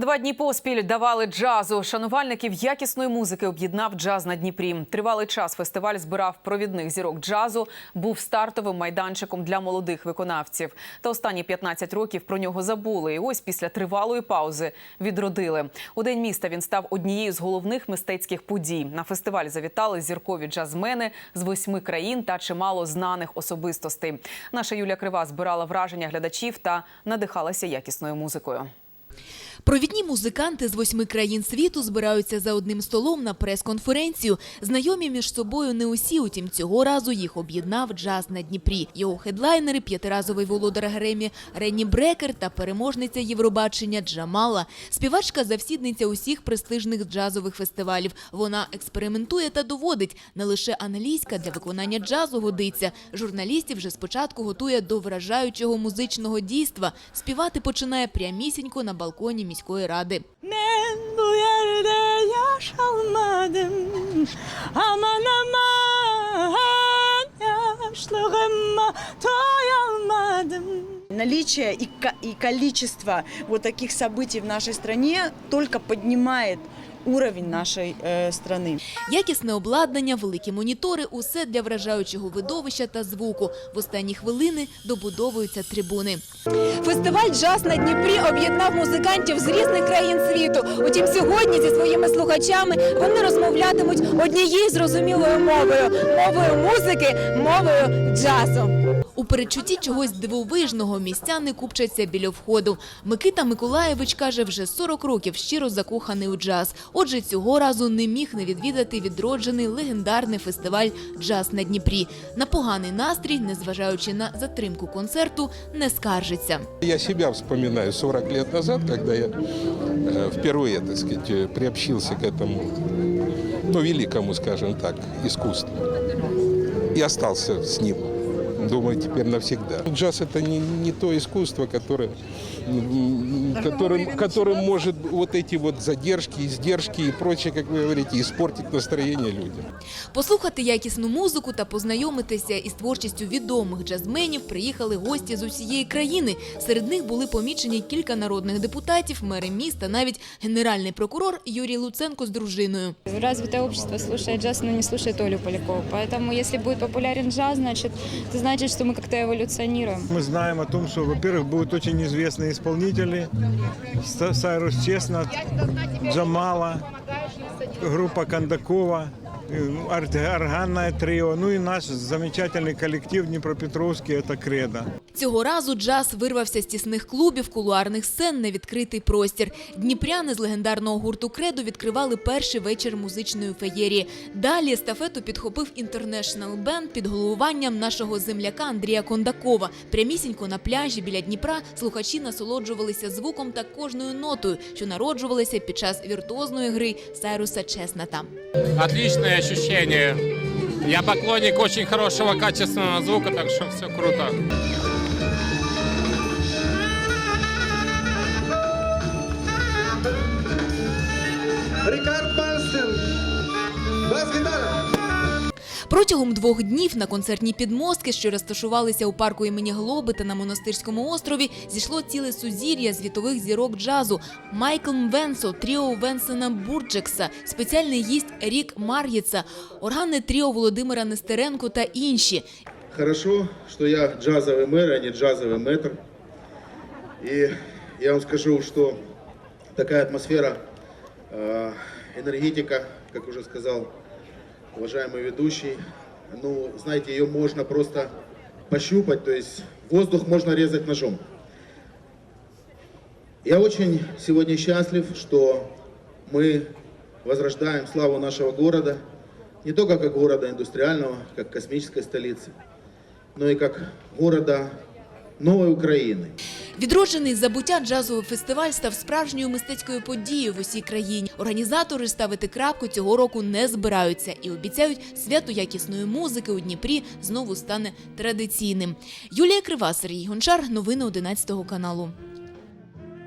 Два дні поспіль давали джазу. Шанувальників якісної музики об'єднав джаз на Дніпрі. Тривалий час фестиваль збирав провідних зірок джазу, був стартовим майданчиком для молодих виконавців. Та останні 15 років про нього забули. І ось після тривалої паузи відродили. У день міста він став однією з головних мистецьких подій. На фестиваль завітали зіркові джазмени з восьми країн та чимало знаних особистостей. Наша Юля Крива збирала враження глядачів та надихалася якісною музикою. Провідні музиканти з восьми країн світу збираються за одним столом на прес-конференцію. Знайомі між собою не усі, утім цього разу їх об'єднав джаз на Дніпрі. Його хедлайнери – п'ятиразовий володар Гремі Ренні Брекер та переможниця Євробачення Джамала. Співачка – завсідниця усіх престижних джазових фестивалів. Вона експериментує та доводить. Не лише англійська для виконання джазу годиться. Журналістів вже спочатку готує до вражаючого музичного дійства. Співати починає прямісінько на балконі міської ради. Doyalmadım Наличие и количество вот таких событий в нашей стране только поднимает уровень нашей страны. Якісне обладнання, великі монітори – усе для вражаючого видовища та звуку. В останні хвилини добудовуються трибуни. Фестиваль Джаз на Дніпрі об'єднав музикантів з різних країн світу. Утім, сьогодні зі своїми слухачами вони розмовлятимуть однією зрозумілою мовою мовою музики, мовою джазу. У передчутті чогось дивовижного містяни купчаться біля входу. Микита Миколаєвич каже, вже 40 років щиро закоханий у джаз. Отже, цього разу не міг не відвідати відроджений легендарний фестиваль «Джаз на Дніпрі». На поганий настрій, незважаючи на затримку концерту, не скаржиться. Я себя вспоминаю 40 лет назад, когда я э, впервые, так сказать, э, приобщился к этому, ну, великому, скажем так, искусству. И остался с ним. Думаю, теперь навсегда. Джаз это не, не то искусство, которое, м, которым, которым может вот эти вот задержки, издержки и прочее, как вы говорите, испортить настроение людям. Послухати якісну музику та познайомитися із творчістю відомих джазменів приїхали гості з усієї країни. Серед них були помічені кілька народних депутатів, мери міста, навіть генеральний прокурор Юрій Луценко з дружиною. Развитое общество слушает джаз, но не слушает Олю Полякову. Поэтому, если будет популярен джаз, значит, это значит, что мы как-то эволюционируем. Мы знаем о том, что, во-первых, будут очень известные исполнители. Са- Сайрус Чеснот, Джамала, группа Кондакова, э, ар- органное трио, ну и наш замечательный коллектив Днепропетровский, это «Кредо». Цього разу джаз вирвався з тісних клубів, кулуарних сцен на відкритий простір. Дніпряни з легендарного гурту «Кредо» відкривали перший вечір музичної феєрії. Далі естафету підхопив інтернешнл бенд під головуванням нашого земляка Андрія Кондакова. Прямісінько на пляжі біля Дніпра слухачі насолоджувалися звуком та кожною нотою, що народжувалися під час віртуозної гри Сайруса Чесната. Отличное ощущение. Я поклонник очень хорошего качественного звука, так что все круто. Рікард Панстен. Бас-гітара. Протягом двох днів на концертні підмостки, що розташувалися у парку імені Глоби та на монастирському острові, зійшло ціле сузір'я звітових зірок джазу. Майкл Мвенсо, тріо Венсена Бурджекса, спеціальний гість Рік Маргіца, органне тріо Володимира Нестеренко та інші. Хорошо, что я джазовый мэр, а не джазовый мэтр. И я вам скажу, что такая атмосфера, э, энергетика, как уже сказал Уважаемый ведущий, ну, знаете, ее можно просто пощупать, то есть воздух можно резать ножом. Я очень сегодня счастлив, что мы возрождаем славу нашего города, не только как города индустриального, как космической столицы, но и как города новой Украины. Відроджений забуття джазовий фестиваль став справжньою мистецькою подією в усій країні. Організатори ставити крапку цього року не збираються і обіцяють, свято якісної музики у Дніпрі знову стане традиційним. Юлія Крива, Сергій Гончар. Новини 11 каналу.